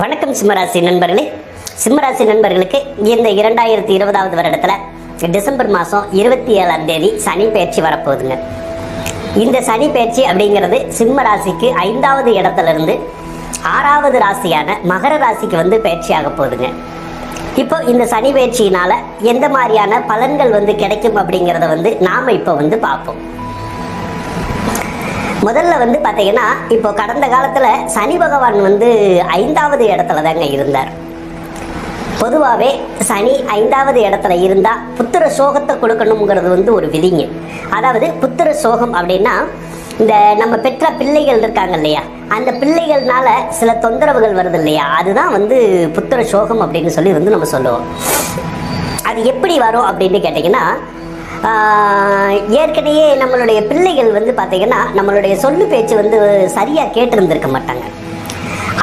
வணக்கம் சிம்மராசி நண்பர்களே. சிம்மராசி நண்பர்களுக்கு இந்த இரண்டாயிரத்தி இருபதாவது வருடத்தில் டிசம்பர் மாதம் இருபத்தி ஏழாம் தேதி சனி பயிற்சி வரப்போகுதுங்க. இந்த சனி பயிற்சி அப்படிங்கிறது சிம்ம ராசிக்கு ஐந்தாவது இடத்துல இருந்து ஆறாவது ராசியான மகர ராசிக்கு வந்து பயிற்சி ஆக போகுதுங்க. இப்போ இந்த சனி பயிற்சியினால எந்த மாதிரியான பலன்கள் வந்து கிடைக்கும் அப்படிங்கிறத வந்து நாம இப்போ வந்து பார்ப்போம். முதல்ல வந்து பார்த்தீங்கன்னா இப்போ கடந்த காலத்தில் சனி பகவான் வந்து ஐந்தாவது இடத்துல தாங்க இருந்தார். பொதுவாகவே சனி ஐந்தாவது இடத்துல இருந்தால் புத்திர சோகத்தை கொடுக்கணுங்கிறது வந்து ஒரு விதிங்க. அதாவது புத்திர சோகம் அப்படின்னா இந்த நம்ம பெற்ற பிள்ளைகள் இருக்காங்க இல்லையா? அந்த பிள்ளைகள்னால சில தொந்தரவுகள் வருது இல்லையா? அதுதான் வந்து புத்திர சோகம் அப்படின்னு சொல்லி வந்து நம்ம சொல்லுவோம். அது எப்படி வரும் அப்படின்னு கேட்டிங்கன்னா ஏற்கனவே நம்மளுடைய பிள்ளைகள் வந்து பார்த்தீங்கன்னா நம்மளுடைய சொல்லு பேச்சு வந்து சரியாக கேட்டிருந்திருக்க மாட்டாங்க.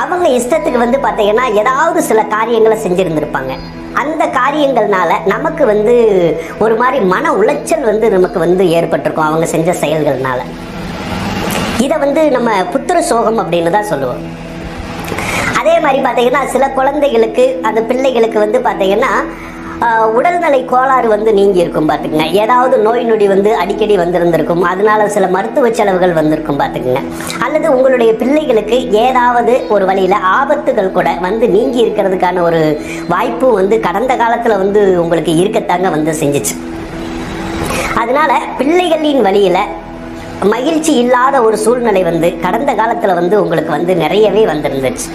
அவங்க இஷ்டத்துக்கு வந்து பார்த்தீங்கன்னா ஏதாவது சில காரியங்களை செஞ்சுருந்துருப்பாங்க. அந்த காரியங்கள்னால நமக்கு வந்து ஒரு மாதிரி மன உளைச்சல் வந்து நமக்கு வந்து ஏற்பட்டிருக்கும் அவங்க செஞ்ச செயல்கள்னால. இதை வந்து நம்ம புத்திர சோகம் அப்படின்னு தான் சொல்லுவோம். அதே மாதிரி பார்த்தீங்கன்னா சில குழந்தைகளுக்கு அந்த பிள்ளைகளுக்கு வந்து பார்த்தீங்கன்னா உடல்நிலை கோளாறு வந்து நீங்கி இருக்கும் பார்த்துக்குங்க. ஏதாவது நோய் நொடி வந்து அடிக்கடி வந்திருந்திருக்கும். அதனால சில மருத்துவ செலவுகள் வந்திருக்கும் பார்த்துக்குங்க. அல்லது உங்களுடைய பிள்ளைகளுக்கு ஏதாவது ஒரு வழியில் ஆபத்துகள் கூட வந்து நீங்கி இருக்கிறதுக்கான ஒரு வாய்ப்பும் வந்து கடந்த காலத்தில் வந்து உங்களுக்கு இருக்கத்தாங்க வந்து செஞ்சுச்சு. அதனால பிள்ளைகளின் வழியில மகிழ்ச்சி இல்லாத ஒரு சூழ்நிலை வந்து கடந்த காலத்தில் வந்து உங்களுக்கு வந்து நிறையவே வந்திருந்துச்சு.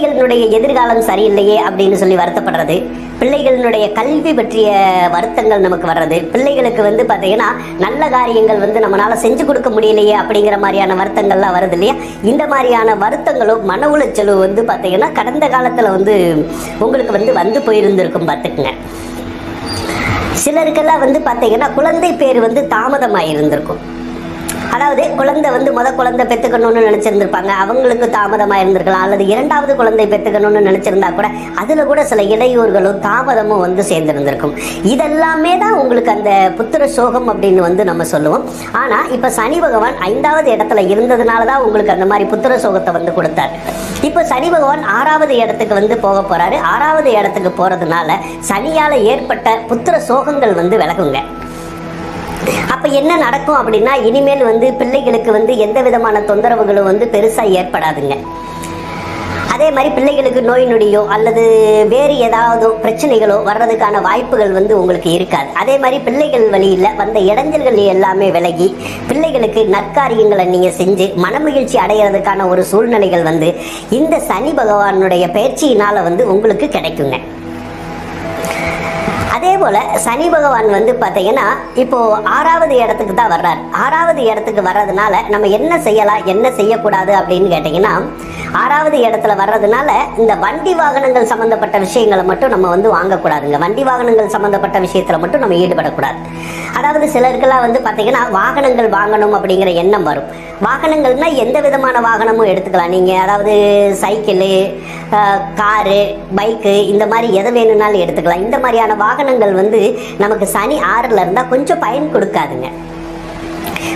பிள்ளைகளினுடைய எதிர்காலம் சரியில்லையே அப்படின்னு சொல்லி வருத்தப்படுறது. பிள்ளைகளினுடைய கல்வி பற்றிய வருத்தங்கள் நமக்கு வர்றது. பிள்ளைகளுக்கு வந்து பார்த்தீங்கன்னா நல்ல காரியங்கள் வந்து நம்மளால செஞ்சு கொடுக்க முடியலையே அப்படிங்கிற மாதிரியான வருத்தங்கள்லாம் வருது இல்லையா? இந்த மாதிரியான வருத்தங்களும் மன உளைச்சலும் வந்து பார்த்தீங்கன்னா கடந்த காலத்தில் வந்து உங்களுக்கு வந்து வந்து போயிருந்திருக்கும் பார்த்துக்குங்க. சிலருக்கெல்லாம் வந்து பார்த்தீங்கன்னா குழந்தை பேர் வந்து தாமதமாக இருந்திருக்கும் அதாவது குழந்தை வந்து முத குழந்தை பெற்றுக்கணும்னு நினைச்சிருந்திருப்பாங்க. அவங்களுக்கு தாமதமாக இருந்திருக்கலாம். அல்லது இரண்டாவது குழந்தை பெற்றுக்கணும்னு நினைச்சிருந்தா கூட அதில் கூட சில இடையூறுகளும் தாமதமும் வந்து சேர்ந்திருந்திருக்கும். இதெல்லாமே தான் உங்களுக்கு அந்த புத்திர சோகம் அப்படின்னு வந்து நம்ம சொல்லுவோம். ஆனால் இப்போ சனி பகவான் ஐந்தாவது இடத்துல இருந்ததுனால தான் உங்களுக்கு அந்த மாதிரி புத்திர சோகத்தை வந்து கொடுத்தார். இப்போ சனி பகவான் ஆறாவது இடத்துக்கு வந்து போக போறாரு. ஆறாவது இடத்துக்கு போறதுனால சனியால ஏற்பட்ட புத்திர சோகங்கள் வந்து விலகுங்க. அப்போ என்ன நடக்கும் அப்படின்னா இனிமேல் வந்து பிள்ளைகளுக்கு வந்து எந்த விதமான தொந்தரவுகளும் வந்து பெருசாக ஏற்படாதுங்க. அதே மாதிரி பிள்ளைகளுக்கு நோய் நொடியோ அல்லது வேறு ஏதாவது பிரச்சனைகளோ வர்றதுக்கான வாய்ப்புகள் வந்து உங்களுக்கு இருக்காது. அதே மாதிரி பிள்ளைகள் வழியில் வந்த இடைஞ்சல்கள் எல்லாமே விலகி பிள்ளைகளுக்கு நற்காரியங்களை நீங்கள் செஞ்சு மனமகிழ்ச்சி அடைகிறதுக்கான ஒரு சூழ்நிலைகள் வந்து இந்த சனி பகவானுடைய பயிற்சியினால் வந்து உங்களுக்கு கிடைக்குங்க. அதே போல சனி பகவான் வந்து பார்த்தீங்கன்னா இப்போ ஆறாவது இடத்துக்கு தான் வர்றார். ஆறாவது இடத்துக்கு வர்றதுனால நம்ம என்ன செய்யலாம் என்ன செய்யக்கூடாது அப்படின்னு கேட்டிங்கன்னா ஆறாவது இடத்துல வர்றதுனால இந்த வண்டி வாகனங்கள் சம்பந்தப்பட்ட விஷயங்களை மட்டும் நம்ம வந்து வாங்கக்கூடாதுங்க. வண்டி வாகனங்கள் சம்பந்தப்பட்ட விஷயத்துல மட்டும் நம்ம ஈடுபடக்கூடாது. அதாவது சிலருக்கெல்லாம் வந்து பார்த்தீங்கன்னா வாகனங்கள் வாங்கணும் அப்படிங்கிற எண்ணம் வரும். வாகனங்கள்னா எந்த விதமான வாகனமும் எடுத்துக்கலாம். நீங்கள் அதாவது சைக்கிளு காரு பைக்கு இந்த மாதிரி எதை வேணும்னாலும் எடுத்துக்கலாம். இந்த மாதிரியான வாகனங்கள் வந்து நமக்கு சனி ஆறில் இருந்தால் கொஞ்சம் பயன் கொடுக்காதுங்க.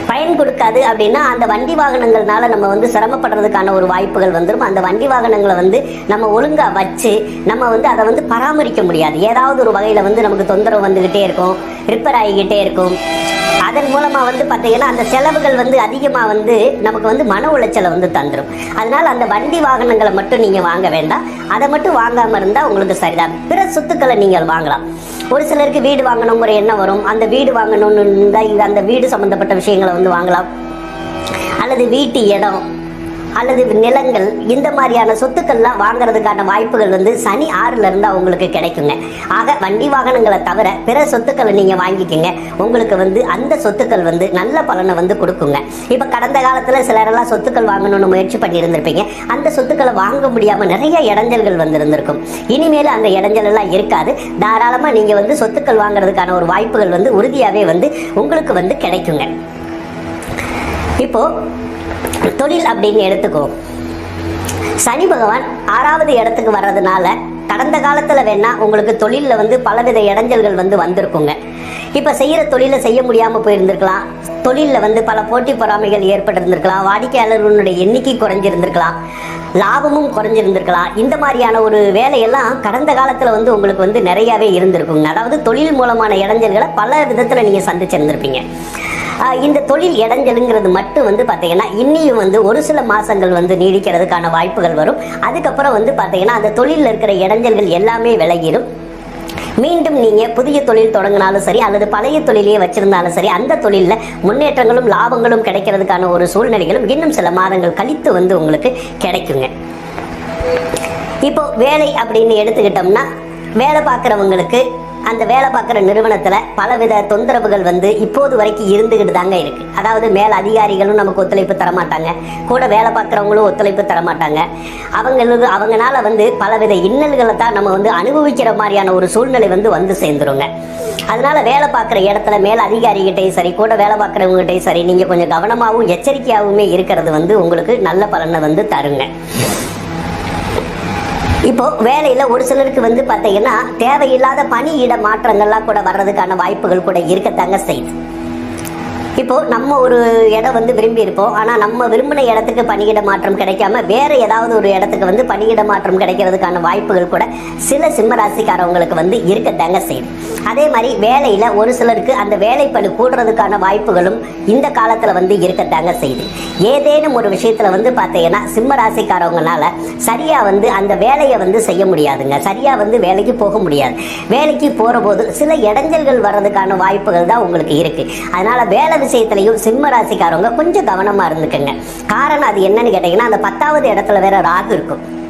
பயன் கொடுக்காது அப்படின்னா அந்த வண்டி வாகனங்கள்னால நம்ம வந்து சிரமப்படுறதுக்கான ஒரு வாய்ப்புகள் வந்துடும் அந்த வண்டி வாகனங்களை வந்து நம்ம ஒழுங்கா வச்சு நம்ம வந்து அதை வந்து பராமரிக்க முடியாது. ஏதாவது ஒரு வகையில் வந்து நமக்கு தொந்தரவு வந்துக்கிட்டே இருக்கும் ரிப்பேர் ஆகிக்கிட்டே இருக்கும். அதன் மூலமா வந்து பார்த்தீங்கன்னா அந்த செலவுகள் வந்து அதிகமாக வந்து நமக்கு வந்து மன உளைச்சலை வந்து தந்துடும் அதனால அந்த வண்டி வாகனங்களை மட்டும் நீங்கள் வாங்க வேண்டாம். அதை மட்டும் வாங்காமல் இருந்தால் உங்களுக்கு சரிதான். பிற சொத்துக்களை நீங்கள் வாங்கலாம். ஒரு சிலருக்கு வீடு வாங்கணுங்கிற எண்ணம் வரும். அந்த வீடு வாங்கணும்னு இருந்தால் அந்த வீடு சம்மந்தப்பட்ட விஷயங்களை வந்து வாங்கலாம். அல்லது வீட்டு இடம். அல்லது நிலங்கள் இந்த மாதிரியான சொத்துக்கள்லாம் வாங்குறதுக்கான வாய்ப்புகள் வந்து சனி ஆறுல இருந்து உங்களுக்கு கிடைக்குங்க. ஆக வண்டி வாகனங்களை தவிர பிற சொத்துக்களை நீங்க வாங்கிக்கோங்க. உங்களுக்கு வந்து அந்த சொத்துக்கள் வந்து நல்ல பலனை வந்து கொடுக்குங்க. இப்ப கடந்த காலத்துல சிலரெல்லாம் சொத்துக்கள் வாங்கணும்னு முயற்சி பண்ணி இருந்திருப்பீங்க அந்த சொத்துக்களை வாங்க முடியாம நிறைய இடைஞ்சல்கள் வந்து இருந்திருக்கும் இனிமேல் அந்த இடைஞ்சல் எல்லாம் இருக்காது. தாராளமா நீங்க வந்து சொத்துக்கள் வாங்குறதுக்கான ஒரு வாய்ப்புகள் வந்து உறுதியாவே வந்து உங்களுக்கு வந்து கிடைக்குங்க. இப்போ தொழில் அப்படின்னு எடுத்துக்கோ. சனி பகவான் ஆறாவது இடத்துக்கு வர்றதுனால கடந்த காலத்துல வேணா உங்களுக்கு தொழிலில் வந்து பலவித இடைஞ்சல்கள் வந்து வந்திருக்குங்க. இப்போ செய்கிற தொழிலை செய்ய முடியாமல் போயிருந்திருக்கலாம். தொழிலில் வந்து பல போட்டி பொறாமைகள் ஏற்பட்டிருந்திருக்கலாம். வாடிக்கையாளர்களுடைய எண்ணிக்கை குறைஞ்சிருந்திருக்கலாம். லாபமும் குறைஞ்சிருந்திருக்கலாம். இந்த மாதிரியான ஒரு வேலையெல்லாம் கடந்த காலத்தில் வந்து உங்களுக்கு வந்து நிறையாவே இருந்திருக்குங்க. அதாவது தொழில் மூலமான இடைஞ்சல்களை பல விதத்தில் நீங்கள் சந்திச்சிருந்திருப்பீங்க. இந்த தொழில் இடைஞ்சலுங்கிறது மட்டும் வந்து பார்த்தீங்கன்னா இன்னியும் வந்து ஒரு சில மாசங்கள் வந்து நீடிக்கிறதுக்கான வாய்ப்புகள் வரும். அதுக்கப்புறம் வந்து பார்த்தீங்கன்னா அந்த தொழிலில் இருக்கிற இடைஞ்சல்கள் எல்லாமே விலகிடும் மீண்டும் நீங்க புதிய தொழில் தொடங்கினாலும் சரி அல்லது பழைய தொழிலையே வச்சிருந்தாலும் சரி அந்த தொழிலில் முன்னேற்றங்களும் லாபங்களும் கிடைக்கிறதுக்கான ஒரு சூழ்நிலைகளும் இன்னும் சில மாதங்கள் கழித்து வந்து உங்களுக்கு கிடைக்குங்க. இப்போ வேலை அப்படின்னு எடுத்துக்கிட்டோம்னா வேலை பார்க்குறவங்களுக்கு அந்த வேலை பார்க்குற நிறுவனத்தில் பலவித தொந்தரவுகள் வந்து இப்போது வரைக்கும் இருந்துக்கிட்டு தாங்க இருக்கு. அதாவது மேல் அதிகாரிகளும் நமக்கு ஒத்துழைப்பு தரமாட்டாங்க. கூட வேலை பார்க்குறவங்களும் ஒத்துழைப்பு தர மாட்டாங்க அவங்களுக்கு அவங்கனால வந்து பலவித இன்னல்களை தான் நம்ம வந்து அனுபவிக்கிற மாதிரியான ஒரு சூழ்நிலை வந்து வந்து சேர்ந்துருங்க. அதனால வேலை பார்க்குற இடத்துல மேல் அதிகாரிகிட்டையும் சரி கூட வேலை பார்க்குறவங்ககிட்டையும் சரி நீங்கள் கொஞ்சம் கவனமாகவும் எச்சரிக்கையாகவுமே இருக்கிறது வந்து உங்களுக்கு நல்ல பலனை வந்து தருங்க. இப்போ வேலையில் ஒரு சிலருக்கு வந்து பாத்தீங்கன்னா தேவையில்லாத பணியிட மாற்றங்கள்லாம் கூட வர்றதுக்கான வாய்ப்புகள் கூட இருக்கத்தாங்க செய்யுது. இப்போ நம்ம ஒரு இடம் வந்து விரும்பி இருப்போம். ஆனால் நம்ம விரும்பின இடத்துக்கு பணியிட மாற்றம் கிடைக்காம வேற ஏதாவது ஒரு இடத்துக்கு வந்து பணியிட மாற்றம் கிடைக்கிறதுக்கான வாய்ப்புகள் கூட சில சிம்ம ராசிக்காரவங்களுக்கு வந்து இருக்கத்தாங்க செய்யுது. அதே மாதிரி வேலையில் ஒரு சிலருக்கு அந்த வேலை பணி கூடுறதுக்கான வாய்ப்புகளும் இந்த காலத்தில் வந்து இருக்கத்தாங்க செய்யுது. ஏதேனும் ஒரு விஷயத்தில் வந்து பார்த்தீங்கன்னா சிம்ம ராசிக்காரவங்கனால சரியாக வந்து அந்த வேலையை வந்து செய்ய முடியாதுங்க. சரியாக வந்து வேலைக்கு போக முடியாது. வேலைக்கு போகிற போது சில இடைஞ்சல்கள் வர்றதுக்கான வாய்ப்புகள் தான் உங்களுக்கு இருக்குது அதனால வேலை விஷயத்திலையும் சிம்ம ராசிக்காரவங்க கொஞ்சம் கவனமா இருந்துக்கங்க. காரணம் அது என்னன்னு கேட்டீங்கன்னா அந்த பத்தாவது இடத்துல வேற ராகு இருக்கும்.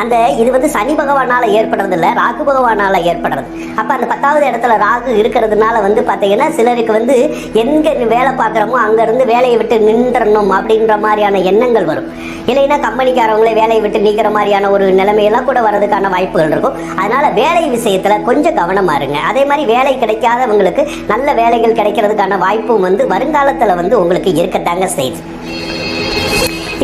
அந்த இது வந்து சனி பகவானால ஏற்படுறது இல்லை ராகு பகவானால ஏற்படுறது. அப்ப அந்த பத்தாவது இடத்துல ராகு இருக்கிறதுனால வந்து பாத்தீங்கன்னா சிலருக்கு வந்து எங்க வேலை பார்க்குறோமோ அங்க இருந்து வேலையை விட்டு நின்றணும் அப்படின்ற மாதிரியான எண்ணங்கள் வரும். இல்லைன்னா கம்பெனிக்காரவங்களே வேலையை விட்டு நீக்கிற மாதிரியான ஒரு நிலைமையெல்லாம் கூட வர்றதுக்கான வாய்ப்புகள் இருக்கும். அதனால வேலை விஷயத்துல கொஞ்சம் கவனமா இருங்க. அதே மாதிரி வேலை கிடைக்காதவங்களுக்கு நல்ல வேலைகள் கிடைக்கிறதுக்கான வாய்ப்பும் வந்து வருங்காலத்துல வந்து உங்களுக்கு இருக்கத்தாங்க செய்யுது.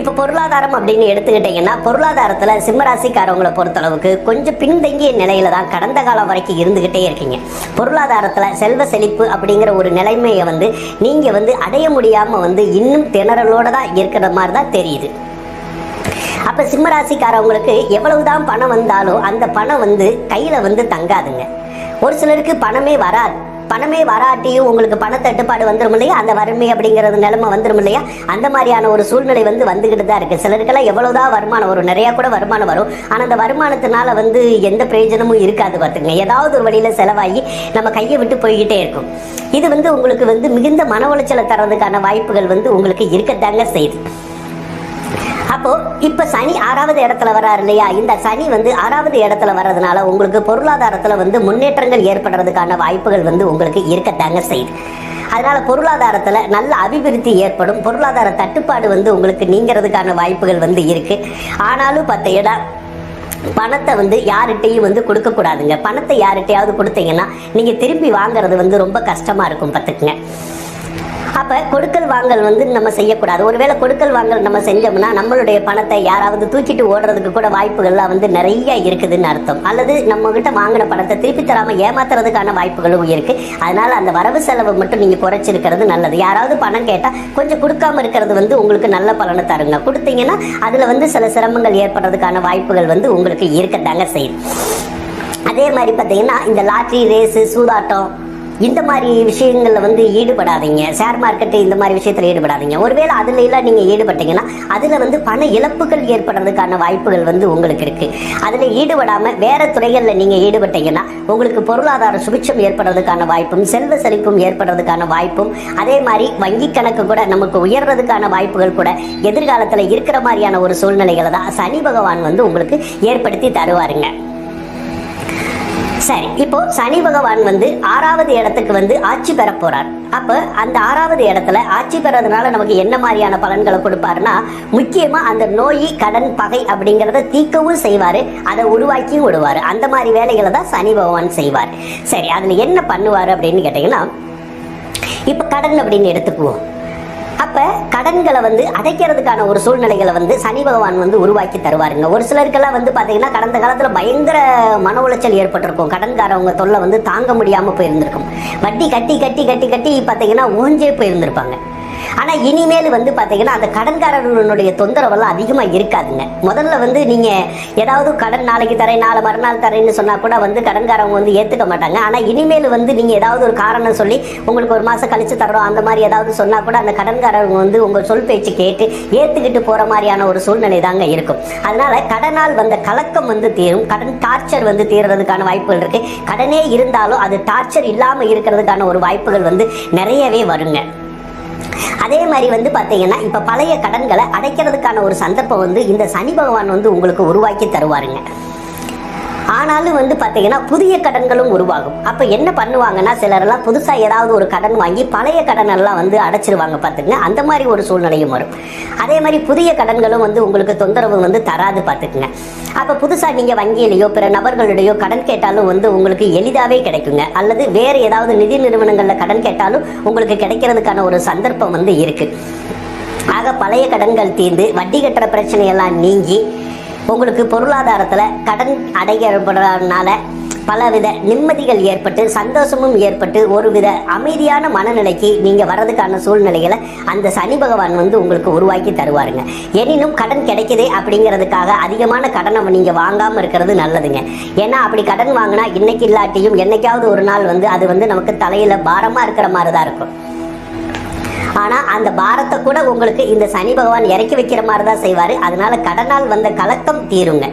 இப்போ பொருளாதாரம் அப்படின்னு எடுத்துக்கிட்டிங்கன்னா பொருளாதாரத்தில் சிம்மராசிக்காரவங்களை பொறுத்தளவுக்கு கொஞ்சம் பின்தங்கிய நிலையில தான் கடந்த காலம் வரைக்கும் இருந்துக்கிட்டே இருக்கீங்க. பொருளாதாரத்தில் செல்வ செழிப்பு அப்படிங்கிற ஒரு நிலைமையை வந்து நீங்கள் வந்து அடைய முடியாமல் வந்து இன்னும் திணறலோட தான் இருக்கிற மாதிரி தான் தெரியுது. அப்போ சிம்மராசிக்காரவங்களுக்கு எவ்வளவுதான் பணம் வந்தாலும் அந்த பணம் வந்து கையில் வந்து தங்காதுங்க. ஒரு சிலருக்கு பணமே வராது. பணமே வராட்டியும் உங்களுக்கு பண தட்டுப்பாடு வந்துடும் இல்லையா? அந்த வறுமை அப்படிங்கிறது நிலைமை வந்துடும் இல்லையா? அந்த மாதிரியான ஒரு சூழ்நிலை வந்து வந்துகிட்டு தான் இருக்கு. சிலருக்கெல்லாம் எவ்வளவுதான் வருமானம் வரும் நிறைய கூட வருமானம் வரும். ஆனா அந்த வருமானத்தினால வந்து எந்த பிரயோஜனமும் இருக்காது பார்த்துங்க ஏதாவது ஒரு வழியில செலவாகி நம்ம கையை விட்டு போய்கிட்டே இருக்கும். இது வந்து உங்களுக்கு வந்து மிகுந்த மன உளைச்சலை தர்றதுக்கான வாய்ப்புகள் வந்து உங்களுக்கு இருக்கத்தாங்க செய்யுது. அப்போ இப்ப சனி ஆறாவது இடத்துல வராரு இல்லையா? இந்த சனி வந்து ஆறாவது இடத்துல வர்றதுனால உங்களுக்கு பொருளாதாரத்துல வந்து முன்னேற்றங்கள் ஏற்படுறதுக்கான வாய்ப்புகள் வந்து உங்களுக்கு இருக்கத்தாங்க செய்யுது. அதனால பொருளாதாரத்துல நல்ல அபிவிருத்தி ஏற்படும். பொருளாதார தட்டுப்பாடு வந்து உங்களுக்கு நீங்கிறதுக்கான வாய்ப்புகள் வந்து இருக்கு. ஆனாலும் பார்த்தீங்கன்னா பணத்தை வந்து யார்கிட்டையும் வந்து கொடுக்க கூடாதுங்க. பணத்தை யார்கிட்டையாவது கொடுத்தீங்கன்னா நீங்க திரும்பி வாங்குறது வந்து ரொம்ப கஷ்டமா இருக்கும் பார்த்துக்குங்க அப்ப கொடுக்கல் வாங்கல் வந்து நம்ம செய்யக்கூடாது. ஒருவேளை கொடுக்கல் வாங்கல் நம்ம செஞ்சோம்னா நம்மளுடைய பணத்தை யாராவது தூக்கிட்டு ஓடுறதுக்கு கூட வாய்ப்புகள்லாம் வந்து நிறைய இருக்குதுன்னு அர்த்தம். அல்லது நம்ம கிட்ட வாங்கின பணத்தை திருப்பி தராம ஏமாத்துறதுக்கான வாய்ப்புகளும் இருக்கு. அதனால அந்த வரவு செலவு மட்டும் நீங்க குறைச்சிருக்கிறது நல்லது. யாராவது பணம் கேட்டா கொஞ்சம் கொடுக்காம இருக்கிறது வந்து உங்களுக்கு நல்ல பலனை தருங்க. கொடுத்தீங்கன்னா அதுல வந்து சில சிரமங்கள் ஏற்படுறதுக்கான வாய்ப்புகள் வந்து உங்களுக்கு இருக்கத்தாங்க செய்யும். அதே மாதிரி பார்த்தீங்கன்னா இந்த லாட்ரி ரேஸு சூதாட்டம் இந்த மாதிரி விஷயங்களில் வந்து ஈடுபடாதீங்க. ஷேர் மார்க்கெட்டு இந்த மாதிரி விஷயத்தில் ஈடுபடாதீங்க. ஒருவேளை அதுல எல்லாம் நீங்கள் ஈடுபட்டீங்கன்னா அதில் வந்து பண இழப்புகள் ஏற்படுறதுக்கான வாய்ப்புகள் வந்து உங்களுக்கு இருக்கு. அதில் ஈடுபடாமல் வேற துறைகளில் நீங்கள் ஈடுபட்டீங்கன்னா உங்களுக்கு பொருளாதார சுபிட்சம் ஏற்படுறதுக்கான வாய்ப்பும் செல்வ செழிப்பும் ஏற்படுறதுக்கான வாய்ப்பும் அதே மாதிரி வங்கி கணக்கு கூட நமக்கு உயர்றதுக்கான வாய்ப்புகள் கூட எதிர்காலத்தில் இருக்கிற மாதிரியான ஒரு சூழ்நிலைகளை தான் சனி பகவான் வந்து உங்களுக்கு ஏற்படுத்தி தருவாருங்க. சரி இப்போ சனி பகவான் வந்து ஆறாவது இடத்துக்கு வந்து ஆட்சி பெற போறார். அப்ப அந்த ஆறாவது இடத்துல ஆட்சி பெறதுனால நமக்கு என்ன மாதிரியான பலன்களை கொடுப்பாருன்னா முக்கியமா அந்த நோய் கடன் பகை அப்படிங்கிறத தீக்கவும் செய்வாரு அதை உருவாக்கியும் விடுவாரு. அந்த மாதிரி வேலைகளை தான் சனி பகவான் செய்வார். சரி அதுல என்ன பண்ணுவாரு அப்படின்னு கேட்டீங்கன்னா இப்ப கடன் அப்படின்னு எடுத்துக்குவோம். அப்ப கடன்களை வந்து அடைக்கிறதுக்கான ஒரு சூழ்நிலைகளை வந்து சனி பகவான் வந்து உருவாக்கி தருவாருங்க. ஒரு சிலருக்கெல்லாம் வந்து பாத்தீங்கன்னா கடந்த காலத்துல பயங்கர மன உளைச்சல் ஏற்பட்டிருக்கும். கடன்காரவங்க தொல்லை வந்து தாங்க முடியாம போயிருந்திருக்கும். வட்டி கட்டி கட்டி கட்டி கட்டி பாத்தீங்கன்னா ஓஞ்சே போயிருந்திருப்பாங்க. ஆனா இனிமேல் வந்து பாத்தீங்கன்னா அந்த கடன்காரர்களுடைய தொந்தரவெல்லாம் அதிகமா இருக்காதுங்க. முதல்ல வந்து நீங்க ஏதாவது கடன் நாளைக்கு தரேன் நாளை மறுநாள் தரேன்னு சொன்னா கூட வந்து கடன்காரவங்க வந்து ஏத்துக்க மாட்டாங்க. ஆனா இனிமேல் வந்து நீங்க ஏதாவது ஒரு காரணம் சொல்லி உங்களுக்கு ஒரு மாசம் கழிச்சு தரோம் அந்த மாதிரி ஏதாவது சொன்னா கூட அந்த கடன்காரவங்க வந்து உங்க சொல் பேச்சு கேட்டு ஏத்துக்கிட்டு போற மாதிரியான ஒரு சூழ்நிலை தாங்க இருக்கும். அதனால கடனால் வந்த கலக்கம் வந்து தீரும். கடன் டார்ச்சர் வந்து தீர்றதுக்கான வாய்ப்புகள் இருக்கு. கடனே இருந்தாலும் அது டார்ச்சர் இல்லாம இருக்கிறதுக்கான ஒரு வாய்ப்புகள் வந்து நிறையவே வருங்க. அதே மாதிரி வந்து பார்த்தீங்கன்னா இப்போ பழைய கடன்களை அடைக்கிறதுக்கான ஒரு சந்தர்ப்பம் வந்து இந்த சனி பகவான் வந்து உங்களுக்கு உருவாக்கி தருவாருங்க. ஆனாலும் வந்து பார்த்தீங்கன்னா புதிய கடன்களும் உருவாகும். அப்போ என்ன பண்ணுவாங்கன்னா சிலரெல்லாம் புதுசாக ஏதாவது ஒரு கடன் வாங்கி பழைய கடன் எல்லாம் வந்து அடைச்சிருவாங்க பார்த்துக்கங்க அந்த மாதிரி ஒரு சூழ்நிலையும் வரும். அதே மாதிரி புதிய கடன்களும் வந்து உங்களுக்கு தொந்தரவு வந்து தராது பார்த்துக்குங்க அப்போ புதுசாக நீங்கள் வங்கியிலையோ பிற நபர்களுடையோ கடன் கேட்டாலும் வந்து உங்களுக்கு எளிதாகவே கிடைக்குங்க. அல்லது வேறு ஏதாவது நிதி நிறுவனங்களில் கடன் கேட்டாலும் உங்களுக்கு கிடைக்கிறதுக்கான ஒரு சந்தர்ப்பம் வந்து இருக்குது ஆக பழைய கடன்கள் தீர்ந்து வட்டி கட்டுற பிரச்சனையெல்லாம் நீங்கி உங்களுக்கு பொருளாதாரத்தில் கடன் அடைகிறப்படுறதுனால பலவித நிம்மதிகள் ஏற்பட்டு சந்தோஷமும் ஏற்பட்டு ஒரு வித அமைதியான மனநிலைக்கு நீங்கள் வர்றதுக்கான சூழ்நிலைகளை அந்த சனி பகவான் வந்து உங்களுக்கு உருவாக்கி தருவாருங்க. எனினும் கடன் கிடைக்குதே அப்படிங்கிறதுக்காக அதிகமான கடனை நீங்கள் வாங்காமல் இருக்கிறது நல்லதுங்க. ஏன்னா அப்படி கடன் வாங்கினா இன்னைக்கு இல்லாட்டியும் என்னைக்காவது ஒரு நாள் வந்து அது வந்து நமக்கு தலையில் பாரமாக இருக்கிற மாதிரி தான் இருக்கும். ஆனா அந்த பாரத்தை கூட உங்களுக்கு இந்த சனி பகவான் இறக்கி வைக்கிற மாதிரி தான் செய்வாரு. அதனால கடனால் வந்த கலக்கம் தீருங்க.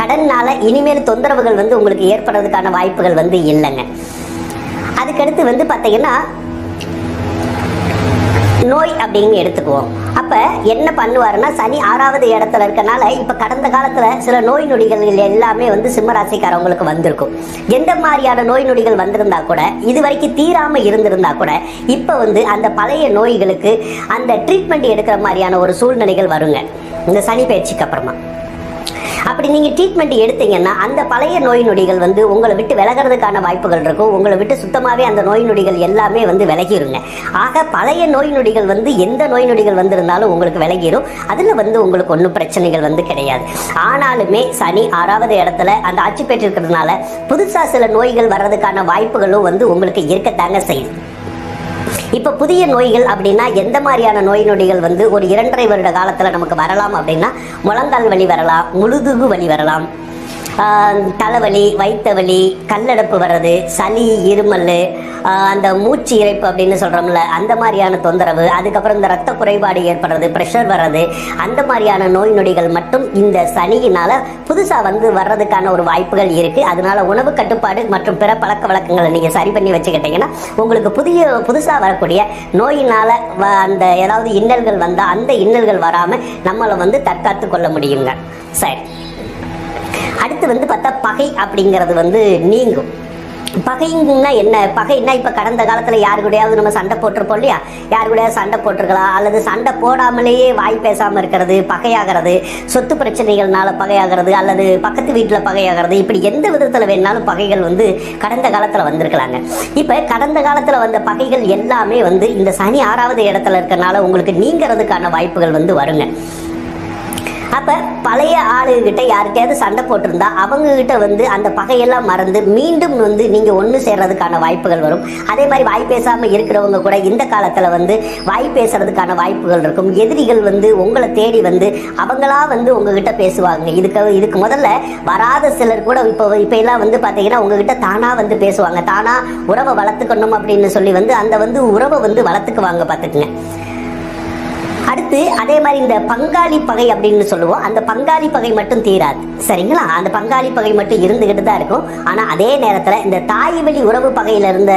கடன்னால இனிமேல் தொந்தரவுகள் வந்து உங்களுக்கு ஏற்படுறதுக்கான வாய்ப்புகள் வந்து இல்லைங்க. அதுக்கடுத்து வந்து பார்த்தீங்கன்னா நோய் அப்படின்னு எடுத்துக்குவோம். அப்ப என்ன பண்ணுவாருன்னா சனி ஆறாவது இடத்துல இருக்கனால இப்ப கடந்த காலத்துல சில நோய் நொடிகள் எல்லாமே வந்து சிம்மராசிக்காரவங்களுக்கு வந்திருக்கும். எந்த மாதிரியான நோய் நொடிகள் வந்திருந்தா கூட இது வரைக்கும் தீராம இருந்திருந்தா கூட இப்ப வந்து அந்த பழைய நோய்களுக்கு அந்த ட்ரீட்மெண்ட் எடுக்கிற மாதிரியான ஒரு சூழ்நிலைகள் வருங்க. இந்த சனி பயிற்சிக்கு அப்புறமா. அப்படி நீங்கள் ட்ரீட்மெண்ட் எடுத்தீங்கன்னா அந்த பழைய நோய் நொடிகள் வந்து உங்களை விட்டு விலகிறதுக்கான வாய்ப்புகள் இருக்கும். உங்களை விட்டு சுத்தமாகவே அந்த நோய் நொடிகள் எல்லாமே வந்து விலகிருங்க. ஆக பழைய நோய் நொடிகள் வந்து எந்த நோய் நொடிகள் வந்திருந்தாலும் உங்களுக்கு விலகிடும் அதில் வந்து உங்களுக்கு ஒன்றும் பிரச்சனைகள் வந்து கிடையாது. ஆனாலுமே சனி ஆறாவது இடத்துல அந்த ஆட்சி பெற்றிருக்கிறதுனால புதுசாக சில நோய்கள் வர்றதுக்கான வாய்ப்புகளும் வந்து உங்களுக்கு இருக்கத்தாங்க செய்யும். இப்போ புதிய நோய்கள் அப்படின்னா எந்த மாதிரியான நோய் நொடிகள் வந்து ஒரு இரண்டரை வருட காலத்தில் நமக்கு வரலாம் அப்படின்னா முழங்கால் வலி வரலாம் முழுதுகு வலி வரலாம். தலைவலி வயிற்று வலி கல்லடப்பு வர்றது சளி இருமல் அந்த மூச்சு இறைப்பு அப்படின்னு சொல்கிறோம்ல அந்த மாதிரியான தொந்தரவு அதுக்கப்புறம் இந்த ரத்த குறைபாடு ஏற்படுறது ப்ரெஷர் வர்றது அந்த மாதிரியான நோய் நொடிகள் மட்டும் இந்த சனியினால் புதுசாக வந்து வர்றதுக்கான ஒரு வாய்ப்புகள் இருக்குது அதனால உணவு கட்டுப்பாடு மற்றும் பிற பழக்க வழக்கங்களை நீங்கள் சரி பண்ணி வச்சுக்கிட்டீங்கன்னா உங்களுக்கு புதிய புதுசாக வரக்கூடிய நோயினால் அந்த ஏதாவது இன்னல்கள் வந்தால் அந்த இன்னல்கள் வராமல் நம்மளை வந்து தற்காத்து கொள்ள முடியுங்க. சரி. அடுத்து வந்து பார்த்தா பகை அப்படிங்கிறது வந்து நீங்கும். பகைன்னா என்ன? பகைன்னா இப்போ கடந்த காலத்தில் யாரு கூடயாவது நம்ம சண்டை போட்டிருப்போம் இல்லையா? யாரு கூடயாவது சண்டை போட்டிருக்கலாம். அல்லது சண்டை போடாமலேயே வாய் பேசாமல் இருக்கிறது பகையாகிறது சொத்து பிரச்சனைகள்னால பகையாகிறது அல்லது பக்கத்து வீட்டில் பகையாகிறது. இப்படி எந்த விதத்தில் வேணாலும் பகைகள் வந்து கடந்த காலத்தில் வந்திருக்கலாங்க. இப்போ கடந்த காலத்தில் வந்த பகைகள் எல்லாமே வந்து இந்த சனி ஆறாவது இடத்துல இருக்கிறனால உங்களுக்கு நீங்கிறதுக்கான வாய்ப்புகள் வந்து வருங்க. அப்ப பழைய ஆளுகிட்ட யாருக்கையாவது சண்டை போட்டிருந்தா அவங்க கிட்ட வந்து அந்த பகையெல்லாம் மறந்து மீண்டும் வந்து நீங்க ஒன்று சேர்றதுக்கான வாய்ப்புகள் வரும். அதே மாதிரி வாய் பேசாம இருக்கிறவங்க கூட இந்த காலத்துல வந்து வாய் பேசுறதுக்கான வாய்ப்புகள் இருக்கும். எதிரிகள் வந்து உங்களை தேடி வந்து அவங்களா வந்து உங்ககிட்ட பேசுவாங்க. இதுக்கு இதுக்கு முதல்ல வராத சிலர் கூட இப்போ இப்போ எல்லாம் வந்து பாத்தீங்கன்னா உங்ககிட்ட தானா வந்து பேசுவாங்க. தானா உறவை வளர்த்துக்கணும் அப்படின்னு சொல்லி வந்து அந்த வந்து உறவை வந்து வளர்த்துக்குவாங்க பார்த்துக்குங்க அடுத்து அதே மாதிரி இந்த பங்காளி பகை அப்படின்னு சொல்லுவோம். அந்த பங்காளி பகை மட்டும் தீராது. சரிங்களா? அந்த பங்காளி பகை மட்டும் இருந்துகிட்டு தான் இருக்கும். ஆனா அதே நேரத்துல இந்த தாய் வழி உறவு பகையில இருந்த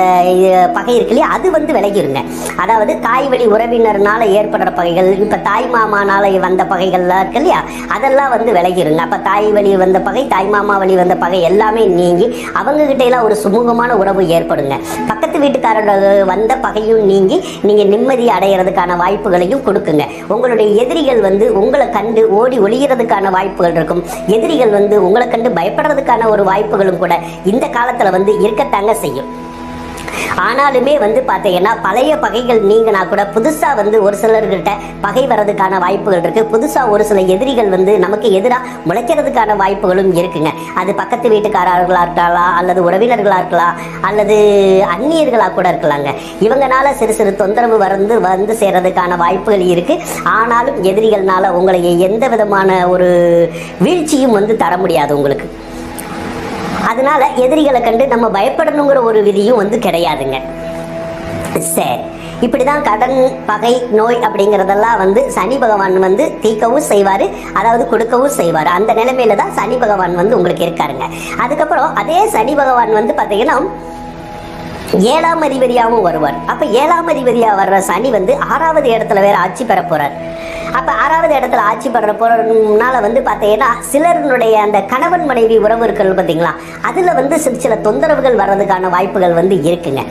பகை இருக்கு இல்லையா? அது வந்து விலகிருங்க. அதாவது தாய் வழி உறவினர்னால ஏற்படுற பகைகள் இப்ப தாய் மாமானால வந்த பகைகள்லாம் இருக்கு இல்லையா? அதெல்லாம் வந்து விலகிருங்க. அப்ப தாய் வழி வந்த பகை தாய் மாமா வழி வந்த பகை எல்லாமே நீங்கி அவங்க கிட்ட எல்லாம் ஒரு சுமூகமான உறவு ஏற்படுங்க. பக்கத்து வீட்டுக்காரோட வந்த பகையும் நீங்கி நீங்க நிம்மதி அடையிறதுக்கான வாய்ப்புகளையும் கொடுக்குங்க. உங்களுடைய எதிரிகள் வந்து உங்களை கண்டு ஓடி ஒளிகிறதுக்கான வாய்ப்புகள் இருக்கும். எதிரிகள் வந்து உங்களை கண்டு பயப்படுறதுக்கான ஒரு வாய்ப்புகளும் கூட இந்த காலத்துல வந்து இருக்கத்தாங்க செய்யும். ஆனாலுமே வந்து பார்த்தீங்கன்னா பழைய பகைகள் நீங்கினா கூட புதுசாக வந்து ஒரு சிலர்கிட்ட பகை வர்றதுக்கான வாய்ப்புகள் இருக்கு. புதுசாக ஒரு சில எதிரிகள் வந்து நமக்கு எதிராக முளைக்கிறதுக்கான வாய்ப்புகளும் இருக்குங்க. அது பக்கத்து வீட்டுக்காரர்களாக இருக்கலாம் அல்லது உறவினர்களாக இருக்கலாம் அல்லது அந்நியர்களாக கூட இருக்கலாங்க. இவங்கனால சிறு சிறு தொந்தரவு வந்து வந்து சேர்றதுக்கான வாய்ப்புகள் இருக்கு. ஆனாலும் எதிரிகள்னால உங்களை எந்த விதமான ஒரு வீழ்ச்சியும் வந்து தர முடியாது உங்களுக்கு. அதனால எதிரிகளை கண்டு நம்ம பயப்படணுங்கிற ஒரு விதியும் வந்து கிடையாதுங்க. சரி. இப்படிதான் கடன் பகை நோய் அப்படிங்கிறதெல்லாம் வந்து சனி பகவான் வந்து தீர்க்கவும் செய்வார். அதாவது கொடுக்கவும் செய்வார். அந்த நிலைமையில தான் சனி பகவான் வந்து உங்களுக்கு இருக்காருங்க. அதுக்கப்புறம் அதே சனி பகவான் வந்து பார்த்தீங்கன்னா ஏழாம் அதிபதியாகவும் வருவார். அப்போ ஏழாம் அதிபதியாக வர்ற சனி வந்து ஆறாவது இடத்துல வேற ஆட்சி பெற போகிறார் அப்போ ஆறாவது இடத்துல ஆட்சி பெற போறதுனால வந்து பார்த்தீங்கன்னா சிலருடைய அந்த கணவன் மனைவி உறவு இருக்கிறது பார்த்தீங்களா அதில் வந்து சில சில தொந்தரவுகள் வர்றதுக்கான வாய்ப்புகள் வந்து இருக்குங்க.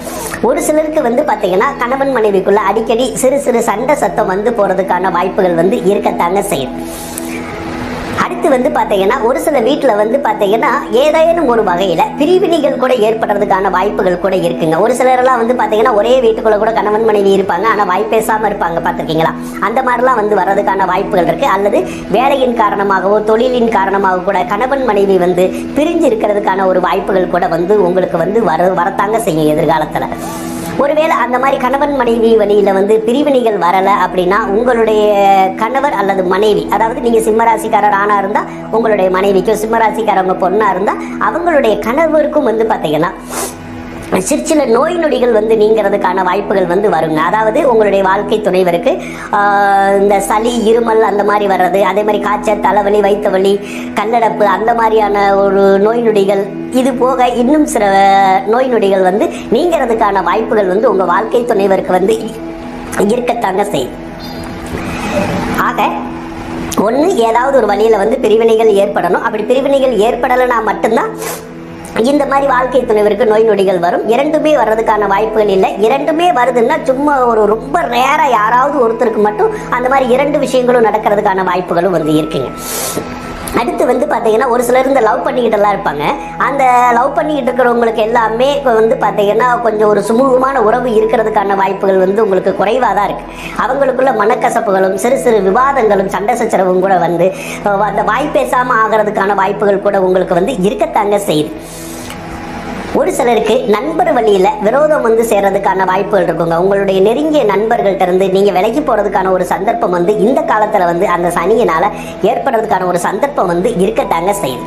ஒரு சிலருக்கு வந்து பார்த்தீங்கன்னா கணவன் மனைவிக்குள்ள அடிக்கடி சிறு சிறு சண்டை சத்தம் வந்து போகிறதுக்கான வாய்ப்புகள் வந்து இருக்கத்தாங்க செய்யும். அடுத்து வந்து பார்த்தீங்கன்னா ஒரு சில வீட்டில் வந்து பார்த்தீங்கன்னா ஏதேனும் ஒரு வகையில் பிரிவினைகள் கூட ஏற்படுறதுக்கான வாய்ப்புகள் கூட இருக்குங்க. ஒரு சிலரெல்லாம் வந்து பார்த்தீங்கன்னா ஒரே வீட்டுக்குள்ள கூட கணவன் மனைவி இருப்பாங்க. ஆனால் வாய் இருப்பாங்க பாத்திருக்கீங்களா? அந்த மாதிரிலாம் வந்து வர்றதுக்கான வாய்ப்புகள் இருக்கு. அல்லது வேலையின் காரணமாகவோ தொழிலின் காரணமாக கூட கணவன் மனைவி வந்து பிரிஞ்சு இருக்கிறதுக்கான ஒரு வாய்ப்புகள் கூட வந்து உங்களுக்கு வந்து வர வரத்தாங்க செய்யும் எதிர்காலத்துல. ஒருவேளை அந்த மாதிரி கணவன் மனைவி வழியில வந்து பிரிவினைகள் வரல அப்படின்னா உங்களுடைய கணவர் அல்லது மனைவி அதாவது நீங்க சிம்மராசிக்காரர் ஆனா இருந்தா உங்களுடைய மனைவிக்கும் சிம்மராசிக்காரவங்க பொண்ணா இருந்தா அவங்களுடைய கணவருக்கும் வந்து பாத்தீங்கன்னா சிறு சில நோய் நொடிகள் வந்து நீங்கிறதுக்கான வாய்ப்புகள் வந்து வருங்க. அதாவது உங்களுடைய வாழ்க்கை துணைவருக்கு இந்த சளி இருமல் அந்த மாதிரி வர்றது அதே மாதிரி காய்ச்சல் தலைவலி வயிற்று வலி கல்லடப்பு அந்த மாதிரியான ஒரு நோய் நொடிகள் இது போக இன்னும் சில நோய் நொடிகள் வந்து நீங்கிறதுக்கான வாய்ப்புகள் வந்து உங்கள் வாழ்க்கை துணைவருக்கு வந்து இருக்கத்தாங்க செய்யும். ஆக ஒன்று ஏதாவது ஒரு வழியில் வந்து பிரிவினைகள் ஏற்படணும். அப்படி பிரிவினைகள் ஏற்படலைன்னா மட்டும்தான் இந்த மாதிரி வாழ்க்கை துணைவருக்கு நோய் நொடிகள் வரும். இரண்டுமே வர்றதுக்கான வாய்ப்புகள் இல்லை. இரண்டுமே வருதுன்னா சும்மா ஒரு ரொம்ப ரேராக யாராவது ஒருத்தருக்கு மட்டும் அந்த மாதிரி இரண்டு விஷயங்களும் நடக்கிறதுக்கான வாய்ப்புகளும் வந்து இருக்குங்க. அடுத்து வந்து பார்த்தீங்கன்னா ஒரு சிலர் இந்த லவ் பண்ணிக்கிட்டெல்லாம் இருப்பாங்க. அந்த லவ் பண்ணிக்கிட்டு இருக்கிறவங்களுக்கு எல்லாமே இப்போ வந்து பார்த்தீங்கன்னா கொஞ்சம் ஒரு சுமூகமான உறவு இருக்கிறதுக்கான வாய்ப்புகள் வந்து உங்களுக்கு குறைவாக தான் இருக்குது அவங்களுக்குள்ள மனக்கசப்புகளும் சிறு சிறு விவாதங்களும் சண்டை சச்சரவும் கூட வந்து அந்த வாய் பேசாமல் ஆகிறதுக்கான வாய்ப்புகள் கூட உங்களுக்கு வந்து இருக்கத்தாங்க செய்யுது. ஒரு சிலருக்கு நண்பர் வழியில விரோதம் வந்து சேர்றதுக்கான வாய்ப்புகள் இருக்குங்க. உங்களுடைய நெருங்கிய நண்பர்கள்ட்ட இருந்து நீங்க விலகி போறதுக்கான ஒரு சந்தர்ப்பம் வந்து இந்த காலத்துல வந்து அந்த சனியினால ஏற்படுறதுக்கான ஒரு சந்தர்ப்பம் வந்து இருக்கத்தாங்க செய்யுது.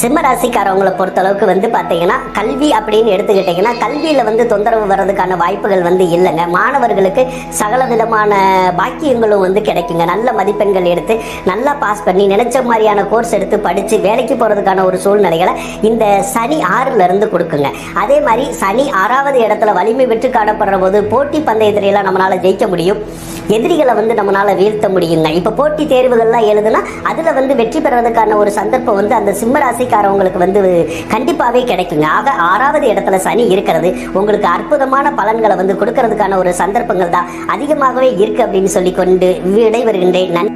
சிம்ம ராசிக்காரவங்களை பொறுத்தளவுக்கு வந்து பார்த்தீங்கன்னா கல்வி அப்படின்னு எடுத்துக்கிட்டிங்கன்னா கல்வியில் வந்து தொந்தரவு வர்றதுக்கான வாய்ப்புகள் வந்து இல்லைங்க. மாணவர்களுக்கு சகல விதமான பாக்கியங்களும் வந்து கிடைக்குங்க. நல்ல மதிப்பெண்கள் எடுத்து நல்லா பாஸ் பண்ணி நினைச்ச மாதிரியான கோர்ஸ் எடுத்து படித்து வேலைக்கு போகிறதுக்கான ஒரு சூழ்நிலைகளை இந்த சனி ஆறுலேருந்து கொடுக்குங்க. அதே மாதிரி சனி ஆறாவது இடத்துல வலிமை பெற்று காணப்படுற போது போட்டி பந்தயத்திலாம் நம்மளால் ஜெயிக்க முடியும். எதிரிகளை வந்து நம்மளால வீழ்த்த முடியுங்க. இப்போ போட்டி தேர்வுகள்லாம் எழுதுனா அதுல வந்து வெற்றி பெறதுக்கான ஒரு சந்தர்ப்பம் வந்து அந்த சிம்ம ராசிக்காரவங்களுக்கு வந்து கண்டிப்பாவே கிடைக்குங்க. ஆக ஆறாவது இடத்துல சனி இருக்கிறது. உங்களுக்கு அற்புதமான பலன்களை வந்து கொடுக்கறதுக்கான ஒரு சந்தர்ப்பங்கள் தான் அதிகமாகவே இருக்கு அப்படின்னு சொல்லி கொண்டு விடைபெறுகின்றேன். நன்றி.